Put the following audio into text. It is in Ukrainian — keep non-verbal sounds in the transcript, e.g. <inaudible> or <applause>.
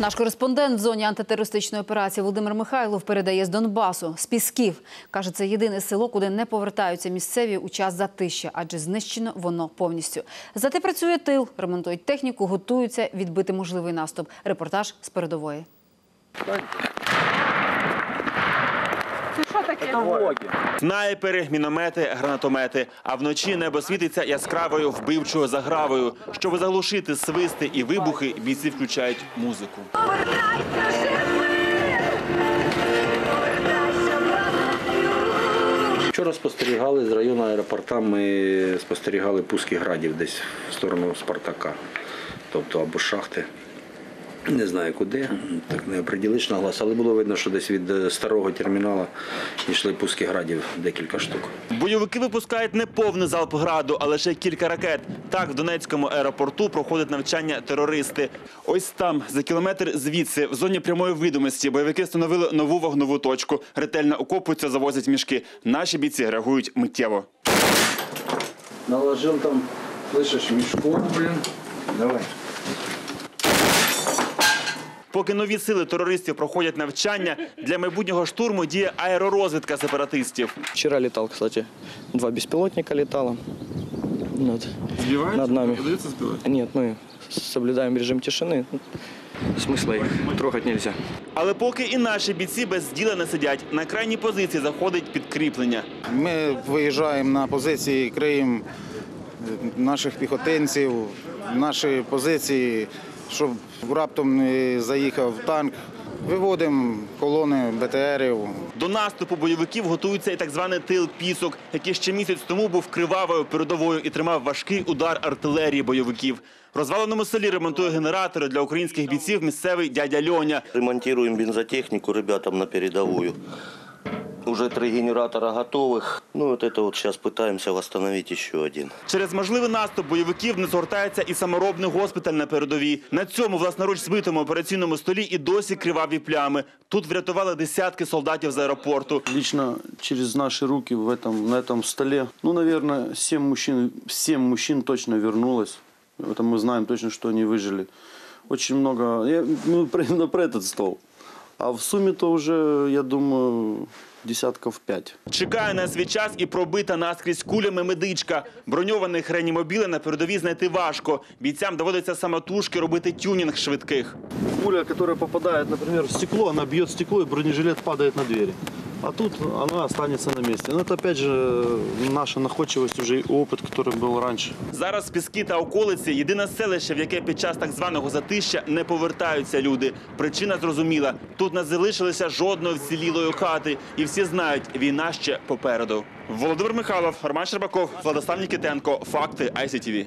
Наш кореспондент в зоні антитерористичної операції Володимир Михайлов передає з Донбасу, з Пісків. Каже, це єдине село, куди не повертаються місцеві у час затища, адже знищено воно повністю. Зате працює тил, ремонтують техніку, готуються відбити можливий наступ. Репортаж з передової. Снайпери, міномети, гранатомети. А вночі небо світиться яскравою вбивчою загравою. Щоб заглушити свисти і вибухи, бійці включають музику. Вчора спостерігали з району аеропорта. Ми спостерігали пуски градів десь в сторону Спартака, тобто або шахти. Не знаю куди, так не оприділиш на глаз, але було видно, що десь від е, старого терміналу йшли пуски градів декілька штук. Бойовики випускають не повний залп граду, а лише кілька ракет. Так в Донецькому аеропорту проходить навчання терористи. Ось там, за кілометр звідси, в зоні прямої видимості, бойовики встановили нову вогнову точку. Ретельно окопуються, завозять мішки. Наші бійці реагують миттєво. Наложив там, слышиш, мішку, блін. Давай. Поки нові сили терористів проходять навчання, для майбутнього штурму діє аеророзвідка сепаратистів. Вчера летал, кстати, два беспилотника летало. Вот. Над нами. Нет, мы соблюдаем режим тишины. Смысла их трогать нельзя. Але поки і наші бійці без діла не сидять. На крайній позиції заходить підкріплення. Ми виїжджаємо на позиції, криємо наших піхотинців, наші позиції, щоб раптом не заїхав танк. Виводимо колони БТРів. До наступу бойовиків готується і так званий тил пісок, який ще місяць тому був кривавою передовою і тримав важкий удар артилерії бойовиків. В розваленому селі ремонтує генератори для українських бійців місцевий дядя Льоня. Ремонтируем бензотехнику ребятам на передовую. Уже три генератора готовых. Ну вот это вот сейчас пытаемся восстановить еще один. Через можливий наступ бойовиків не згортається і саморобний госпіталь на передовій. На цьому власноруч збитому операційному столі і досі криваві плями. Тут врятували десятки солдатів з аеропорту. Лично через наши руки в этом, на этом столе, ну, наверное, 7 мужчин, 7 мужчин точно вернулось. Это мы знаем точно, что они выжили. Очень много, я, ну, про, именно <laughs> про этот стол. А в сумі то вже, я думаю, десятків пять. Чекає на свій час і пробита наскрізь кулями медичка. Броньованих реанімобілей на передовій знайти важко. Бійцям доводиться самотужки робити тюнінг швидких. Куля, яка попадає, наприклад, в стекло, вона б'є стекло, і бронежилет падає на двери. А тут она останется на месте. Но это опять же наша находчивость уже и опыт, который был раньше. Зараз Піски та околиці єдине селище, в яке під час так званого затища не повертаються люди. Причина зрозуміла: тут не залишилося жодної вцілілої хати, і всі знають, війна ще попереду. Володимир Михайлов, Роман Щербаков, Владислав Нікітенко. Факти ICTV.